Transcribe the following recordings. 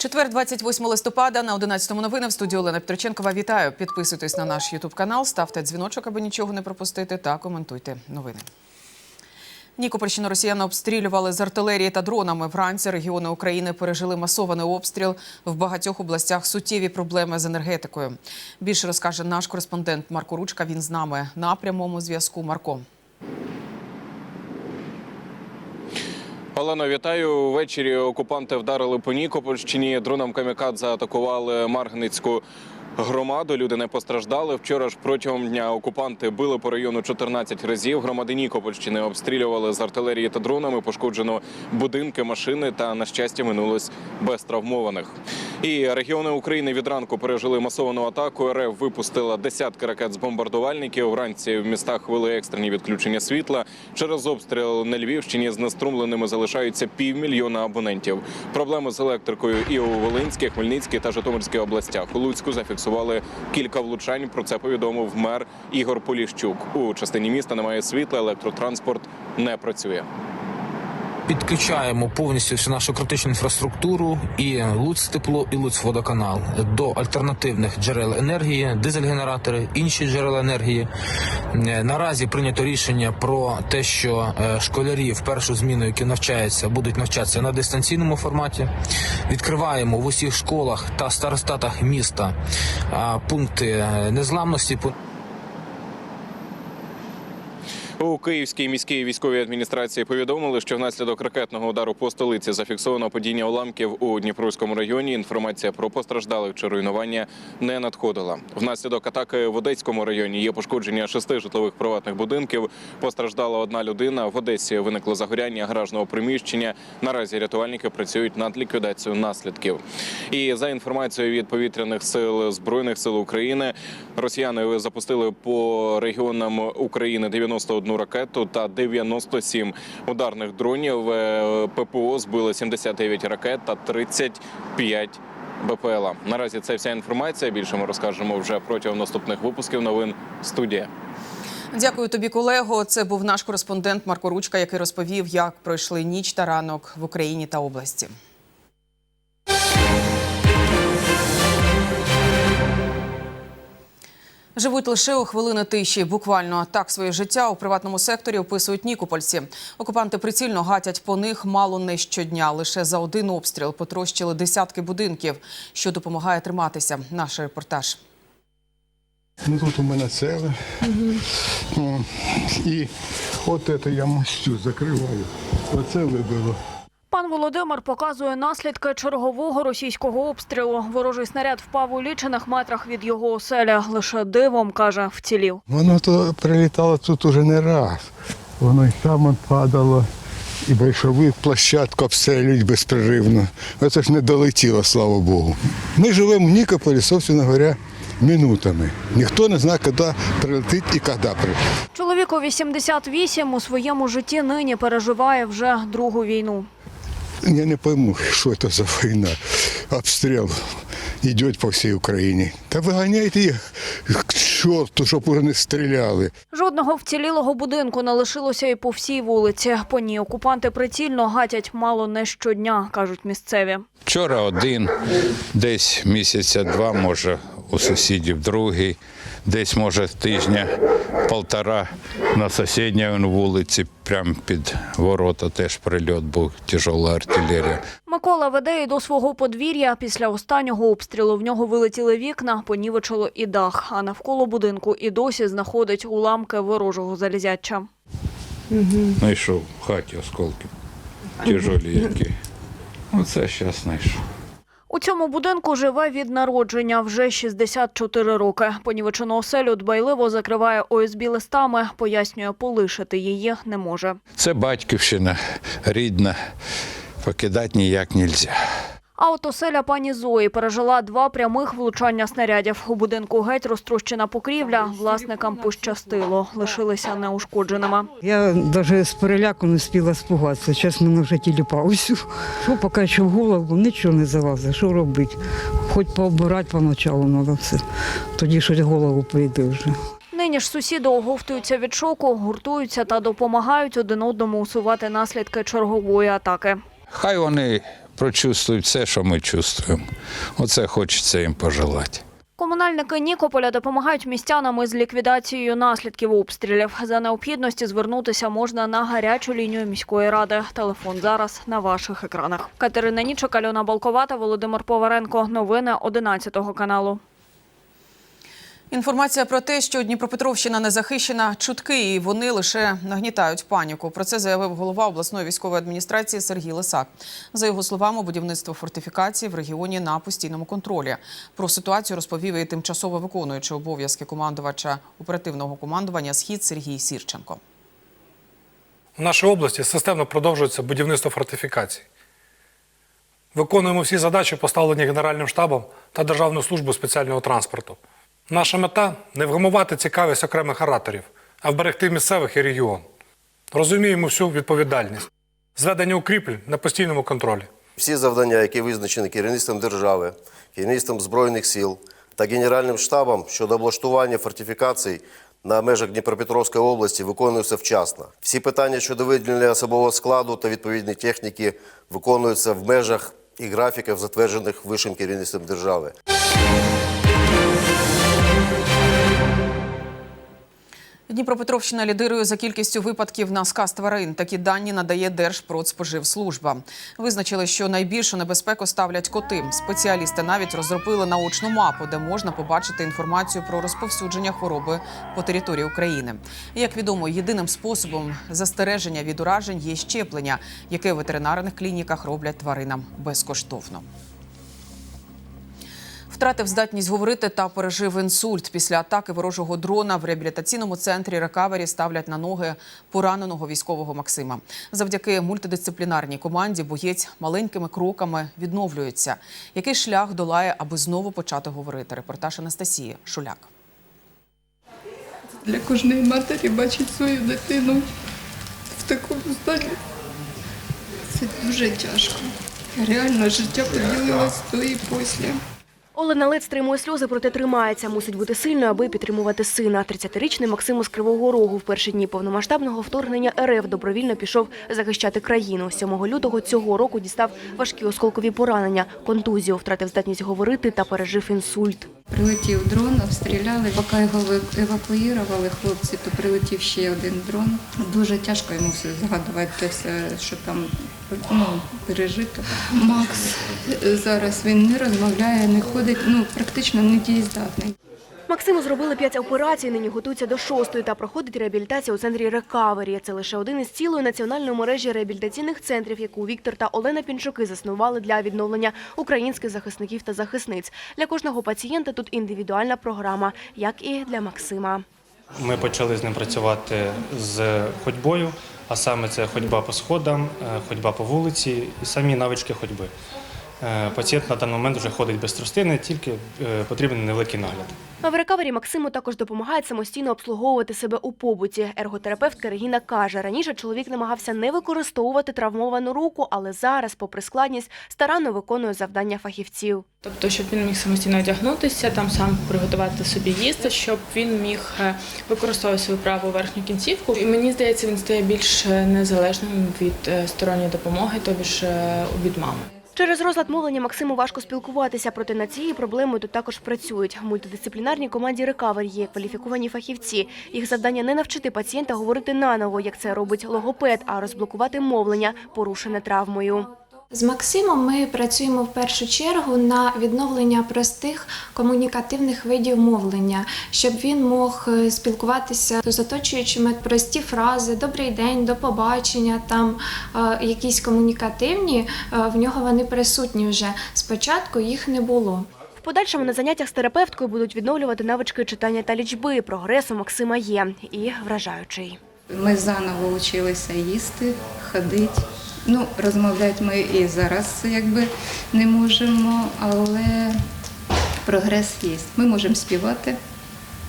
Четвер, 28 листопада на 11 новини в студії Олена Петроченкова. Вітаю. Підписуйтесь на наш Ютуб канал, ставте дзвіночок, аби нічого не пропустити, та коментуйте новини. Нікопольщину росіяни обстрілювали з артилерії та дронами. Вранці регіони України пережили масований обстріл. В багатьох областях суттєві проблеми з енергетикою. Більше розкаже наш кореспондент Марко Ручка. Він з нами на прямому зв'язку. Марко. Олено, вітаю. Ввечері окупанти вдарили по Нікопольщині. Дроном камікадзе атакували Маргницьку громаду. Люди не постраждали. Вчора ж протягом дня окупанти били по району 14 разів. Громади Нікопольщини обстрілювали з артилерії та дронами. Пошкоджено будинки, машини та на щастя минулось без травмованих. І регіони України від ранку пережили масовану атаку. РФ випустила десятки ракет з бомбардувальників. Вранці в містах вели екстрені відключення світла. Через обстріл на Львівщині знеструмленими залишаються півмільйона абонентів. Проблеми з електрикою і у Волинській, Хмельницькій та Житомирській областях. У Луцьку зафіксували кілька влучань. Про це повідомив мер Ігор Поліщук. У частині міста немає світла, електротранспорт не працює. Підключаємо повністю всю нашу критичну інфраструктуру і Луцтепло, і Луцводоканал до альтернативних джерел енергії, дизель-генератори, інші джерела енергії. Е, Наразі прийнято рішення про те, що е, школярі в першу зміну, які навчаються, будуть навчатися на дистанційному форматі. Відкриваємо в усіх школах та старостатах міста пункти е, незламності. У Київській міській військовій адміністрації повідомили, що внаслідок ракетного удару по столиці зафіксовано падіння уламків у Дніпровському районі. Інформація про постраждалих чи руйнування не надходила. Внаслідок атаки в Одеському районі є пошкодження шести житлових приватних будинків. Постраждала одна людина. В Одесі виникло загоряння гаражного приміщення. Наразі рятувальники працюють над ліквідацією наслідків. І за інформацією від повітряних сил збройних сил України, росіяни запустили по регіонам України 91 ракету та 97 ударних дронів. Е, ППО збили 79 ракет та 35 БПЛА. Наразі це вся інформація. Більше ми розкажемо вже протягом наступних випусків новин. Студія. Дякую тобі, колего. Це був наш кореспондент Марко Ручка, який розповів, як пройшли ніч та ранок в Україні та області. Живуть лише у хвилини тиші. Буквально так своє життя у приватному секторі описують нікопольці. Окупанти прицільно гатять по них мало не щодня. Лише за один обстріл потрощили десятки будинків, що допомагає триматися. Наш репортаж. Ну тут у мене цели. О, І от це я мостю закриваю. Оце вибило. Пан Володимир показує наслідки чергового російського обстрілу. Ворожий снаряд впав у лічених метрах від його оселя. Лише дивом каже, вцілів. Воно то прилітало тут уже не раз. Воно і там падало, і большовик площадку обстрілюють безперервно. Оце ж не долетіло, слава Богу. Ми живемо в Нікополі, собственно говоря, минутами. Ніхто не знає, коли прилетить і коли прилетить. Чоловіку 88 у своєму житті нині переживає вже другу війну. Я не пойму, що це за війна. Обстріл йде по всій Україні. Та виганяйте їх к чорту, щоб уже не стріляли. Жодного вцілілого будинку не лишилося і по всій вулиці. По ній окупанти прицільно гатять мало не щодня, кажуть місцеві. Вчора один, десь місяця два, може, у сусідів другий, десь, може, тижня полтора на сусідній вулиці, прямо під ворота теж прильот був, тяжела артилерія. Микола веде і до свого подвір'я. Після останнього обстрілу в нього вилетіли вікна, понівечило і дах. А навколо будинку і досі знаходить уламки ворожого залізяча. Знайшов в хаті осколки тяжолі які. Оце зараз знайшов. У цьому будинку живе від народження вже 64 роки. Понівечену оселю дбайливо закриває ОСБ листами, пояснює, полишити її не може. Це батьківщина рідна, покидати ніяк не можна. А от оселя пані Зої пережила два прямих влучання снарядів. У будинку геть розтрощена покрівля. Власникам пощастило, лишилися неушкодженими. Я навіть з переляку не встигла спугатися. Зараз мене вже тіліпався. Що поки що в голову, нічого не залазить. Що робити? Хоч пообирати поначалу треба все. Тоді щось голову прийде вже. Нині ж сусіди оговтуються від шоку, гуртуються та допомагають один одному усувати наслідки чергової атаки. Хай вони прочувствують все, що ми чувствуємо. Оце хочеться їм пожелати. Комунальники Нікополя допомагають містянам із ліквідацією наслідків обстрілів. За необхідності звернутися можна на гарячу лінію міської ради. Телефон зараз на ваших екранах. Катерина Нічок, Альона Балковата, Володимир Поваренко. Новини 11 каналу. Інформація про те, що Дніпропетровщина не захищена, чутки, і вони лише нагнітають паніку. Про це заявив голова обласної військової адміністрації Сергій Лисак. За його словами, будівництво фортифікацій в регіоні на постійному контролі. Про ситуацію розповів і тимчасово виконуючий обов'язки командувача оперативного командування Схід Сергій Сірченко. У нашій області системно продовжується будівництво фортифікацій. Виконуємо всі задачі, поставлені Генеральним штабом та Державною службою спеціального транспорту. Наша мета не вгамувати цікавість окремих ораторів, а вберегти місцевих і регіон. Розуміємо всю відповідальність. Зведення укріплень на постійному контролі. Всі завдання, які визначені керівництвом держави, керівництвом Збройних сил та Генеральним штабом щодо облаштування фортифікацій на межах Дніпропетровської області виконуються вчасно. Всі питання щодо виділення особового складу та відповідної техніки виконуються в межах і графіках, затверджених вищим керівництвом держави. Дніпропетровщина лідирує за кількістю випадків на сказ тварин. Такі дані надає Держпродспоживслужба. Визначили, що найбільшу небезпеку ставлять коти. Спеціалісти навіть розробили наочну мапу, де можна побачити інформацію про розповсюдження хвороби по території України. Як відомо, єдиним способом застереження від уражень є щеплення, яке в ветеринарних клініках роблять тваринам безкоштовно. Втратив здатність говорити та пережив інсульт. Після атаки ворожого дрона в реабілітаційному центрі рекавері ставлять на ноги пораненого військового Максима. Завдяки мультидисциплінарній команді боєць маленькими кроками відновлюється. Який шлях долає, аби знову почати говорити? Репортаж Анастасії Шуляк. для кожної матері бачить свою дитину в такому стані. Це дуже тяжко. Реально життя поділилось до і після. Олена Лед стримує сльози, проте тримається. Мусить бути сильною, аби підтримувати сина. 30-річний Максим з Кривого Рогу в перші дні повномасштабного вторгнення РФ добровільно пішов захищати країну. 7 лютого цього року дістав важкі осколкові поранення, контузію, втратив здатність говорити та пережив інсульт. Прилетів дрон, обстріляли. Поки його евакуювали хлопці, то прилетів ще один дрон. Дуже тяжко йому все згадувати, все, що там ну, пережито. Макс зараз він не розмовляє, не ходить, ну практично не дієздатний. Максиму зробили п'ять операцій, нині готується до шостої та проходить реабілітацію у центрі «Рекавері». Це лише один із цілої національної мережі реабілітаційних центрів, яку Віктор та Олена Пінчуки заснували для відновлення українських захисників та захисниць. Для кожного пацієнта тут індивідуальна програма, як і для Максима. Ми почали з ним працювати з ходьбою, а саме це ходьба по сходам, е, ходьба по вулиці і самі навички ходьби. Е, Пацієнт на даний момент вже ходить без тростини, тільки е, потрібен невеликий нагляд. А в рекавері Максиму також допомагають самостійно обслуговувати себе у побуті. Ерготерапевтка Регіна каже, раніше чоловік намагався не використовувати травмовану руку, але зараз, попри складність, старанно виконує завдання фахівців. Тобто, щоб він міг самостійно одягнутися, там сам приготувати собі їсти, щоб він міг е, використовувати свою праву верхню кінцівку. І мені здається, він стає більш незалежним від сторонньої допомоги, тобі ж від мами. Через розлад мовлення Максиму важко спілкуватися, проте над цією проблемою тут також працюють. В мультидисциплінарній команді Рекавер є кваліфіковані фахівці. Їх завдання не навчити пацієнта говорити наново, як це робить логопед, а розблокувати мовлення, порушене травмою. З Максимом ми працюємо в першу чергу на відновлення простих комунікативних видів мовлення, щоб він мог е, спілкуватися з оточуючими прості фрази Добрий день, до побачення. Там е, якісь комунікативні, е, в нього вони присутні вже. Спочатку їх не було. В подальшому на заняттях з терапевткою будуть відновлювати навички читання та лічби. Прогрес у Максима є і вражаючий. Ми заново вчилися їсти, ходити. Ну, розмовляти ми і зараз якби не можемо, але прогрес є. Ми можемо співати.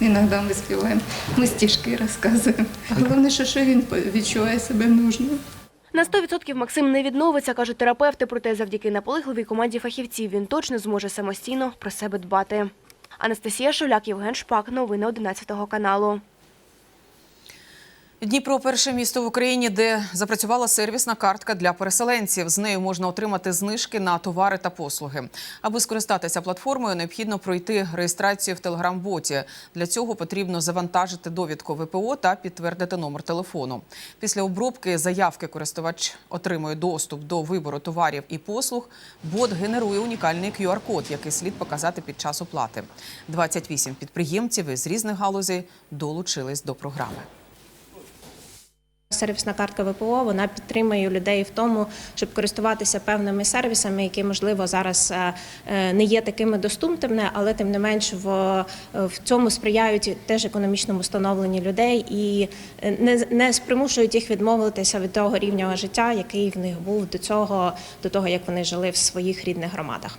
Іноді ми співаємо, ми стішки розказуємо. Головне, що, що він відчуває себе нужним. На 100% Максим не відновиться, кажуть терапевти, проте завдяки наполегливій команді фахівців він точно зможе самостійно про себе дбати. Анастасія Шуляк, Євген Шпак. Новини 11 каналу. Дніпро перше місто в Україні, де запрацювала сервісна картка для переселенців. З нею можна отримати знижки на товари та послуги. Аби скористатися платформою, необхідно пройти реєстрацію в телеграм-боті. Для цього потрібно завантажити довідку ВПО та підтвердити номер телефону. Після обробки заявки користувач отримує доступ до вибору товарів і послуг. Бот генерує унікальний QR-код, який слід показати під час оплати. 28 підприємців із різних галузей долучились до програми. Сервісна картка ВПО вона підтримує людей в тому, щоб користуватися певними сервісами, які можливо зараз е, е, не є такими доступними, але тим не менш в, е, в цьому сприяють теж економічному становленню людей і не, не примушують їх відмовитися від того рівня життя, який в них був до цього, до того як вони жили в своїх рідних громадах.